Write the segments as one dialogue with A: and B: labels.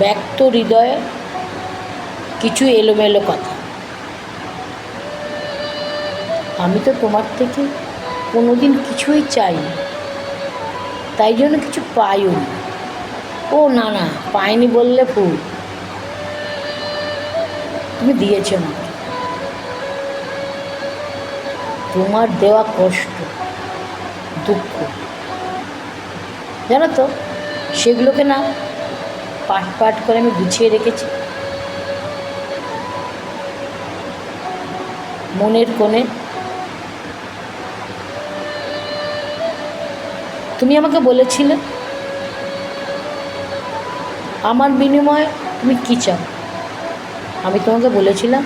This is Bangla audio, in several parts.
A: ব্যক্ত হৃদয়ে কিছু এলোমেলো কথা। আমি তো তোমার থেকে কোনোদিন কিছুই চাইনি, তাই জন্য কিছু পাইও ও, না না, পাইনি বললে ভুল। তুমি দিয়েছ আমাকে। তোমার দেওয়া কষ্ট, দুঃখ, জানো তো, সেগুলোকে না পাট পাট করে আমি গুছিয়ে রেখেছি। মনের কোণে। তুমি আমাকে বলেছিলে, আমার বিনিময়ে তুমি কী চাও? আমি তোমাকে বলেছিলাম,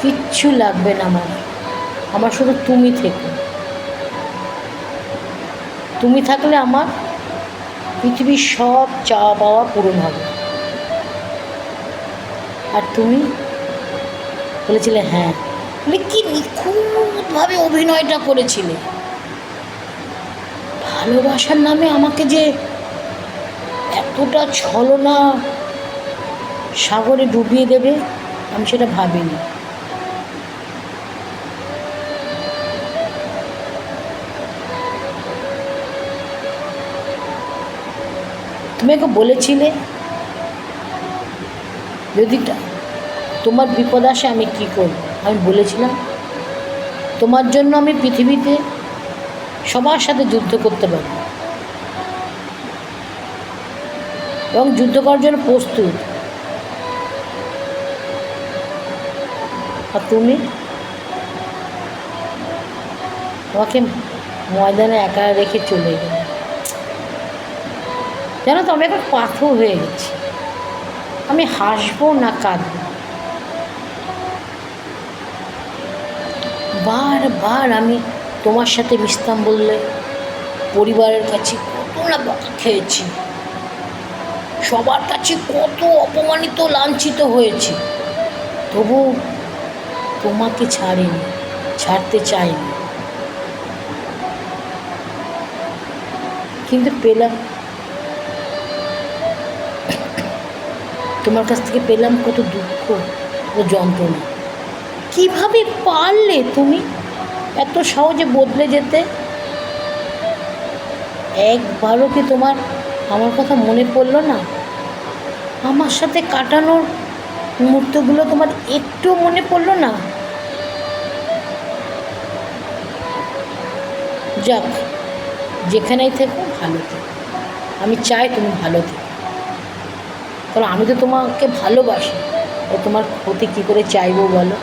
A: কিচ্ছু লাগবে না আমার আমার শুধু তুমি থেকো। তুমি থাকলে আমার পৃথিবীর সব চা পাওয়া পূরণ হবে। আর তুমি? বলেছিলে হ্যাঁ। তুমি কি নিখুঁতভাবে অভিনয়টা করেছিলে। ভালোবাসার নামে আমাকে যে এতটা ছলনা সাগরে ডুবিয়ে দেবে, আমি সেটা ভাবিনি। তুমি ওকে বলেছিলে? যদি তোমার বিপদ আসে, আমি কী করব? আমি বলেছিলাম, তোমার জন্য আমি পৃথিবীতে সবার সাথে যুদ্ধ করতে পারি এবং যুদ্ধ করার জন্য প্রস্তুত। আর তুমি? আমাকে ময়দানে একা রেখে চলে গেলে। জানো তো আমি এখন পাথর হয়ে গেছি। আমি হাসবো না কাঁদবো। বারবার আমি তোমার সাথে মিশতাম বললে পরিবারের কাছে কত না খেয়েছি। সবার কাছে কত অপমানিত, লাঞ্ছিত হয়েছি। তবু তোমাকে ছাড়িনি, ছাড়তে চাইনি। কিন্তু পেলাম তোমার কাছ থেকে পেলাম কত দুঃখ কত যন্ত্রণা। কীভাবে পারলে তুমি এত সহজে বদলে যেতে? একবারও কি তোমার আমার কথা মনে পড়ল না? আমার সাথে কাটানোর মুহূর্তগুলো তোমার একটু মনে পড়ল না? যাক, যেখানেই থেকো, ভালো থেকো। আমি চাই তুমি ভালো থেকো। কারণ আমি তো তোমাকে ভালোবাসি। তোমার ক্ষতি কী করে চাইব বলো?